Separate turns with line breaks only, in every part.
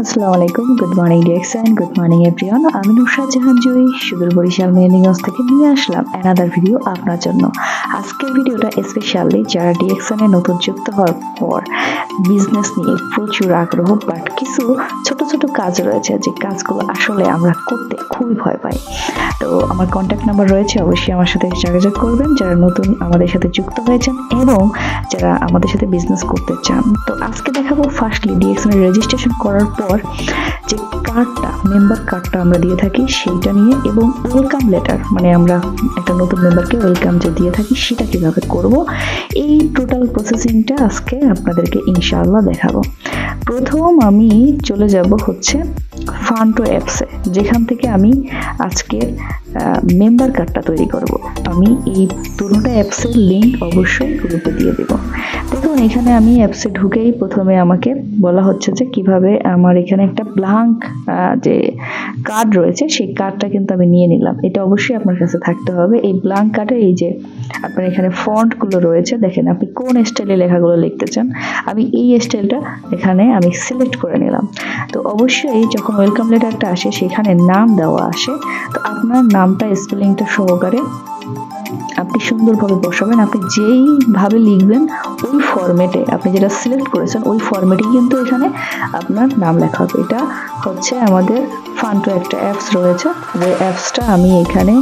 আসসালামু আলাইকুম। Good morning direction good morning everyone আমি নুসরাত জাহান জয়ী সুদূর বরিশাল মেহেন্দিগঞ্জ থেকে নিয়ে আসলাম অ্যানাদার ভিডিও আপনার জন্য। আজকের ভিডিওটা স্পেশালি যারা ডিরেকশনে নতুন যুক্ত হওয়ার পর বিজনেস নিয়ে প্রচুর আগ্রহ বাট কিছু ছোট ছোট কাজ রয়েছে, যে কাজগুলো আসলে আমরা করতে খুবই ভয় পাই। তো আমার কন্ট্যাক্ট নাম্বার রয়েছে, অবশ্যই আমার সাথে যোগাযোগ করবেন। যারা নতুন আমাদের সাথে যুক্ত হয়েছেন এবং যারা আমাদের সাথে বিজনেস করতে চান। তো আজকে দেখাবো ফার্স্টলি ডিএক্সনের রেজিস্ট্রেশন করার পর 我说 যে কার্ডটা মেম্বার কার্ডটা আমরা দিয়ে থাকি সেইটা নিয়ে এবং ওয়েলকাম লেটার মানে আমরা একটা নতুন মেম্বারকে ওয়েলকাম যে দিয়ে থাকি সেটা কীভাবে করব, এই টোটাল প্রসেসিংটা আজকে আপনাদেরকে ইনশাআল্লাহ দেখাবো। প্রথম আমি চলে যাব হচ্ছে ফান্টো অ্যাপসে যেখান থেকে আমি আজকের মেম্বার কার্ডটা তৈরি করব। আমি এই দুটোটা অ্যাপসের লিঙ্ক অবশ্যই গ্রুপে দিয়ে দেব। দেখুন, এখানে আমি অ্যাপসে ঢুকেই প্রথমে আমাকে বলা হচ্ছে যে কীভাবে আমার এখানে একটা ব্লাঙ্ক যে কার্ড রয়েছে, সেই কার্ডটা কিন্তু আমি নিয়ে নিলাম। এটা অবশ্যই আপনার কাছে থাকতে হবে। এই ব্লাঙ্ক কার্ডে এই যে আপনার এখানে ফন্টগুলো রয়েছে, দেখেন আপনি কোন স্টাইলে লেখাগুলো লিখতে চান আমি এই স্টাইলটা এখানে আমি সিলেক্ট করে নিলাম। তো অবশ্যই যখন ওয়েলকাম লেটারটা আসে, সেখানে নাম দেওয়া আসে। তো আপনার নামটা স্পেলিংটা সহকারে আপনি সুন্দরভাবে বসাবেন, আপনি যেইভাবে লিখবেন ওই ফরম্যাটে আপনি যেটা সিলেক্ট করেছেন, ওই ফর্মেটেই কিন্তু এখানে আপনার নাম লেখা হবে। এটা হচ্ছে আমাদের ফান্টো একটা অ্যাপস রয়েছে। যে অ্যাপসটা আমি এখানে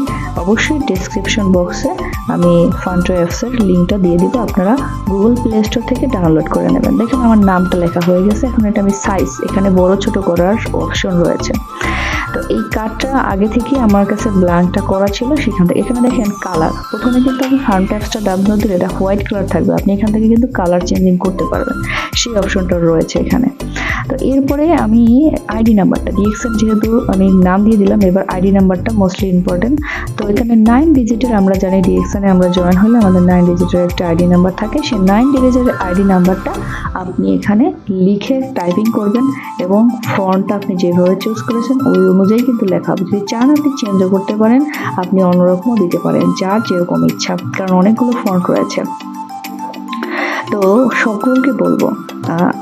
অবশ্যই ডিসক্রিপশন বক্সে আমি ফান্টো অ্যাপসের লিঙ্কটা দিয়ে দিব। আপনারা গুগল প্লে স্টোর থেকে ডাউনলোড করে নেবেন। দেখুন, আমার নামটা লেখা হয়ে গেছে। এখন এটা আমি সাইজ এখানে বড়, ছোট করার অপশন রয়েছে। তো এই কার্ডটা আগে থেকেই আমার কাছে ব্ল্যাঙ্কটা করা ছিল সেখান থেকে। এখানে দেখেন কালার প্রথমে কিন্তু আমি ফার্ম ট্যাক্সটা ডাবনো দিলে এটা হোয়াইট কালার থাকবে। আপনি এখান থেকে কিন্তু কালার চেঞ্জিং করতে পারবেন। সেই অপশনটা রয়েছে এখানে। তো এরপরে আমি আইডি নাম্বারটা ডিএক্সএন যেহেতু আমি নাম দিয়ে দিলাম, এবার আইডি নাম্বারটা মোস্টলি ইম্পর্টেন্ট তো এখানে নাইন ডিজিটের আমরা জানি ডিএক্সএনে আমরা জয়েন হলে আমাদের নাইন ডিজিটের একটা আইডি নাম্বার থাকে। সেই নাইন ডিজিটের আইডি নাম্বারটা আপনি এখানে লিখে টাইপিং করবেন এবং ফন্টটা আপনি যেভাবে চুজ করেছেন, ওই অনুযায়ী কিন্তু লেখা যদি চান আপনি চেঞ্জও করতে পারেন, আপনি অন্যরকমও দিতে পারেন, যার যেরকম ইচ্ছা। কারণ অনেকগুলো ফন্ট রয়েছে। তো সকলকে বলব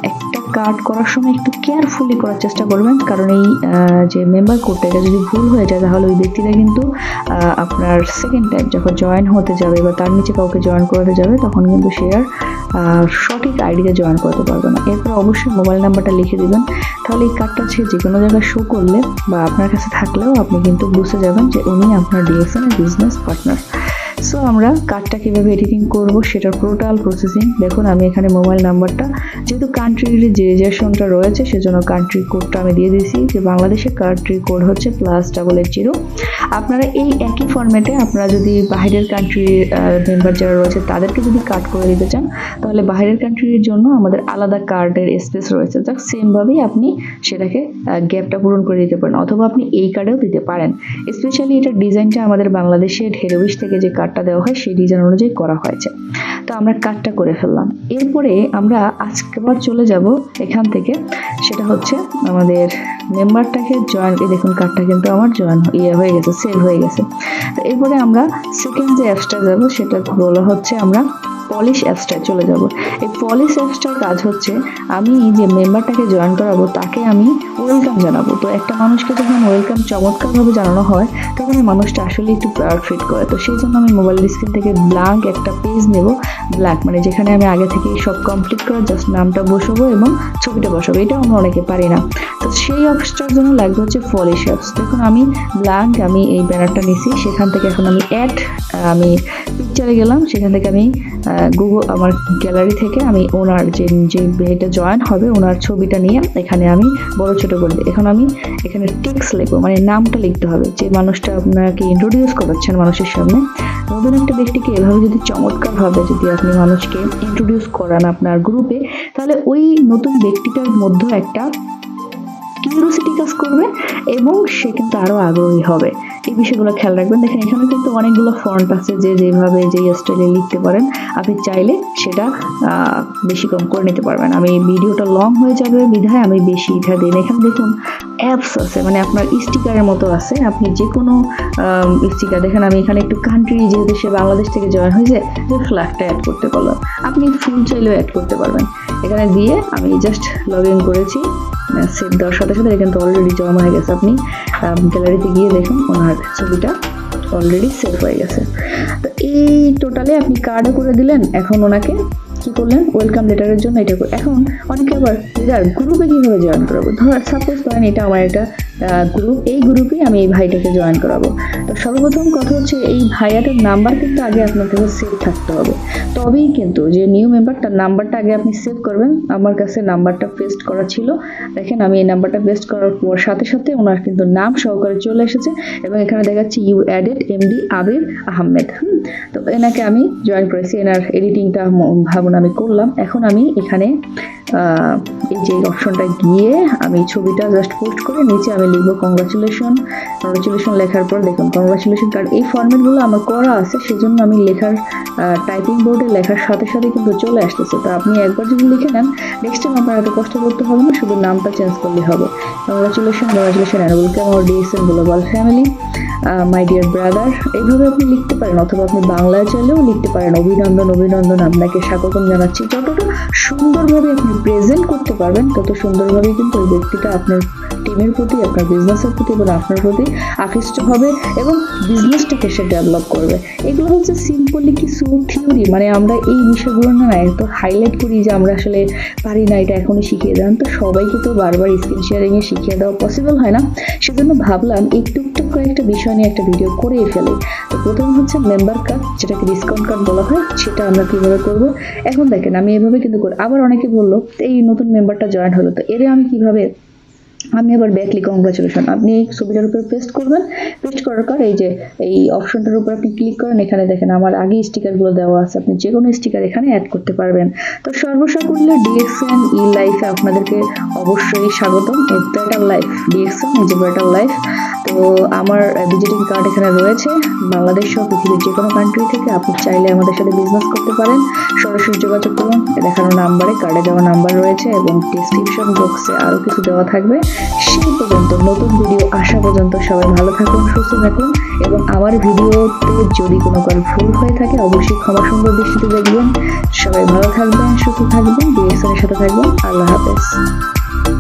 একটা কার্ড করার সময় একটু কেয়ারফুলি করার চেষ্টা করবেন। কারণ এই যে মেম্বার কোডটা এটা যদি ভুল হয়ে যায়, তাহলে ওই ব্যক্তিরা কিন্তু আপনার সেকেন্ড টাইম যখন জয়েন হতে যাবে বা তার নিচে কাউকে জয়েন করাতে যাবে, তখন কিন্তু সে আর সঠিক আইডিতে জয়েন করতে পারবে না। এরপর অবশ্যই মোবাইল নাম্বারটা লিখে দেবেন। তাহলে এই কার্ডটা সে যে কোনো জায়গায় শো করলে বা আপনার কাছে থাকলেও আপনি কিন্তু বুঝতে যাবেন যে উনি আপনার ডিএসএন বিজনেস পার্টনার সো আমরা কার্ডটা কীভাবে এডিটিং করব সেটার টোটাল প্রসেসিং দেখুন, আমি এখানে মোবাইল নাম্বারটা যেহেতু কান্ট্রির যে রেজিস্ট্রেশনটা রয়েছে, সেজন্য কান্ট্রি কোডটা আমি দিয়ে দিয়েছি। যে বাংলাদেশের কান্ট্রি কোড হচ্ছে প্লাস ডাবল এইট জিরো আপনারা এই একই ফর্ম্যাটে আপনারা যদি বাইরের কান্ট্রির মেম্বার যারা রয়েছে, তাদেরকে যদি কার্ড করে দিতে চান, তাহলে বাইরের কান্ট্রির জন্য আমাদের আলাদা কার্ডের স্পেস রয়েছে। যাক সেমভাবেই আপনি সেটাকে গ্যাপটা পূরণ করে দিতে পারেন, অথবা আপনি এই কার্ডেও দিতে পারেন। স্পেশালি এটার ডিজাইনটা আমাদের বাংলাদেশের হেরোবিশ থেকে যে কার্ডটা দেওয়া হয়, সেই ডিজাইন অনুযায়ী করা হয়েছে। তো আমরা কাটটা করে ফেললাম। এরপরে আমরা আজকে বার চলে যাব এখান থেকে। সেটা হচ্ছে আমাদের মেম্বারটাকে জয়েন এই দেখুন কার্ডটা কিন্তু আমার জয়েন ইয়ে হয়ে গেছে সেভ হয়ে গেছে। এরপরে আমরা সেকেন্ড যে অ্যাপসটা যাব, সেটা বলা হচ্ছে আমরা পলিশ অ্যাপসটায় চলে যাব। এই পলিশ অ্যাপসটার কাজ হচ্ছে, আমি যে মেম্বারটাকে জয়েন করাবো, তাকে আমি ওয়েলকাম জানাব। তো একটা মানুষকে যখন ওয়েলকাম চমৎকারভাবে জানানো হয়, তখন এই মানুষটা আসলে একটু প্রাউড ফিট করে। তো সেই জন্য আমি মোবাইল স্ক্রিন থেকে ব্ল্যাঙ্ক একটা পেজ নেব। ব্ল্যাঙ্ক মানে যেখানে আমি আগে থেকে সব কমপ্লিট করে জাস্ট নামটা বসাবো এবং ছবিটা বসাবো। এটাও আমরা অনেকে পারি না। তো সেই অ্যাপসটার জন্য লাগবে হচ্ছে পলিশ অ্যাপস দেখুন, আমি ব্ল্যাঙ্ক আমি এই ব্যানারটা নিছি। সেখান থেকে এখন আমি অ্যাড আমি গেলাম, সেখান থেকে আমি গুগল আমার গ্যালারি থেকে আমি ওনার যে যে এটা জয়েন হবে, ওনার ছবিটা নিয়ে এখানে আমি বড় ছোট করে এখন আমি এখানে টেক্স লিখব মানে নামটা লিখতে হবে, যে মানুষটা আপনাকে ইন্ট্রোডিউস করাচ্ছেন মানুষের সামনে। নতুন একটা ব্যক্তিকে এভাবে যদি চমৎকারভাবে যদি আপনি মানুষকে ইন্ট্রোডিউস করান আপনার গ্রুপে তাহলে ওই নতুন ব্যক্তিটার মধ্যে একটা কিউরিওসিটি কাজ করবে এবং সে কিন্তু আরও আগ্রহী হবে। এই বিষয়গুলো খেয়াল রাখবেন। দেখেন, এখানে কিন্তু অনেকগুলো ফন্ট আছে যে যেভাবে যে স্টাইলে লিখতে পারেন। আপনি চাইলে সেটা বেশি কম করে নিতে পারবেন। আমি ভিডিওটা লং হয়ে যাবে, বিধায় আমি বেশি এটা দিন এখানে দেখুন অ্যাপস আছে মানে আপনার স্টিকারের মতো আছে। আপনি যে কোনো স্টিকার দেখেন আমি এখানে একটু কান্ট্রি যেহেতু সে বাংলাদেশ থেকে জয়েন হয়েছে, যে ফ্ল্যাগটা অ্যাড করতে পারলাম। আপনি ফুল চাইলেও অ্যাড করতে পারবেন। এখানে দিয়ে আমি জাস্ট লগ ইন করেছি সেভ দেওয়ার সাথে সাথে এটা কিন্তু অলরেডি জমা হয়ে গেছে। আপনি গ্যালারিতে গিয়ে দেখুন ওনার ছবিটা অলরেডি সেভ হয়ে গেছে। তো এই টোটালে আপনি কার্ডও করে দিলেন, এখন ওনাকে কী করলেন? ওয়েলকাম লেটারের জন্য এটা এখন অনেকে আবার যার গ্রুপে কীভাবে জয়েন করব? ধর সাপোজ করেন এটা আমার একটা গ্রুপ এই গ্রুপে আমি এই ভাইটাকে জয়েন করাবো। তো সর্বপ্রথম কথা হচ্ছে, এই ভাইয়াটার নাম্বার কিন্তু আগে আপনার কাছে সেভ থাকতে হবে। তবেই কিন্তু যে নিউ মেম্বার তার নাম্বারটা আগে আপনি সেভ করবেন। আমার কাছে নাম্বারটা পেস্ট করা ছিল। দেখেন, আমি এই নাম্বারটা পেস্ট করার পর সাথে সাথে ওনার কিন্তু নাম সহকারে চলে এসেছে এবং এখানে দেখাচ্ছি you added MD Abir Ahmed hmm, তো এনাকে আমি জয়েন করেছি। এনার এডিটিংটা ভাবুন, আমি করলাম। এখন আমি এখানে এই যে অপশনটা গিয়ে আমি ছবিটা জাস্ট পোস্ট করে নিচে আমি লিখব কংগ্রাচুলেশন কংগ্রাচুলেশন লেখার পর দেখুন কংগ্রাচুলেশন কার্ড এই ফর্মেটগুলো আমার করা আছে, সেজন্য আমি লেখার টাইপিং বোর্ডে লেখার সাথে সাথে কিন্তু চলে আসতেছে। তো আপনি একবার যদি লিখে নেন নেক্সট টাইম আপনার এত কষ্ট করতে হবে না, শুধু নামটা চেঞ্জ করলে হবে। Congratulation congratulation welcome our DSN global family my dear brother এইভাবে আপনি লিখতে পারেন, অথবা আপনি বাংলায় চাইলেও লিখতে পারেন। অভিনন্দন অভিনন্দন, আপনাকে স্বাগতম জানাচ্ছি। যতটা সুন্দরভাবে আপনি প্রেজেন্ট করতে পারবেন, তত সুন্দরভাবে কিন্তু ওই ব্যক্তিটা আপনার টিমের প্রতি, আপনার বিজনেসের প্রতি এবং আপনার প্রতি আকৃষ্ট হবে এবং বিজনেসটাকে সে ডেভেলপ করবে। এগুলো হচ্ছে সিম্পলি কিছু থিওরি মানে আমরা এই বিষয়গুলো না এত হাইলাইট করি যে আমরা আসলে পারি না, এটা এখনই শিখিয়ে দেন। তো সবাইকে তো বারবার স্ক্রিন শেয়ারিংয়ে শিখিয়ে দেওয়া পসিবল হয় না। সেজন্য ভাবলাম এই টুকটুক কয়েকটা বিষয় নিয়ে একটা ভিডিও করেই ফেলি। তো প্রথম হচ্ছে মেম্বার কার্ড যেটাকে ডিসকাউন্ট কার্ড বলা হয়, সেটা আমরা কীভাবে করব? এখন দেখেন, আমি এভাবে কিন্তু করি, আবার অনেকে বলল, এই নতুন মেম্বারটা জয়েন হলো। তো এর আমি কীভাবে আমি আবার ব্যাকলি কংগ্রাচুলেশন আপনি এই ছবিটার উপর পেস্ট করবেন পেস্ট করার পর এই যে, এই অপশনটার উপর আপনি ক্লিক করেন, এখানে দেখেন আমার আগে স্টিকারগুলো দেওয়া আছে। আপনি যে কোনো স্টিকার এখানে অ্যাড করতে পারবেন। তো সর্বসাকুল্যে ডিএক্সএন ই লাইফে আপনাদেরকে অবশ্যই স্বাগতম। ব্রাইটাল life DXN is a better life তো আমার ভিজিটিং কার্ড এখানে রয়েছে। বাংলাদেশ সহ পৃথিবীর যে কোনো কান্ট্রি থেকে আপনি চাইলে আমাদের সাথে বিজনেস করতে পারেন। সরাসরি যোগাযোগ করুন, দেখানো নাম্বারে কার্ডে দেওয়া নাম্বার রয়েছে এবং ডিসক্রিপশন বক্সে আরও কিছু দেওয়া থাকবে। সেই পর্যন্ত নতুন ভিডিও আসা পর্যন্ত সবাই ভালো থাকুন, সুস্থ থাকুন এবং আমার ভিডিওতে যদি কোনো কারও ভুল হয়ে থাকে, অবশ্যই ক্ষমা সুন্দর দৃষ্টিতে দেখবেন। সবাই ভালো থাকবেন, সুস্থ থাকবেন ডিএক্সনের সাথে থাকবেন। আল্লাহ হাফেজ।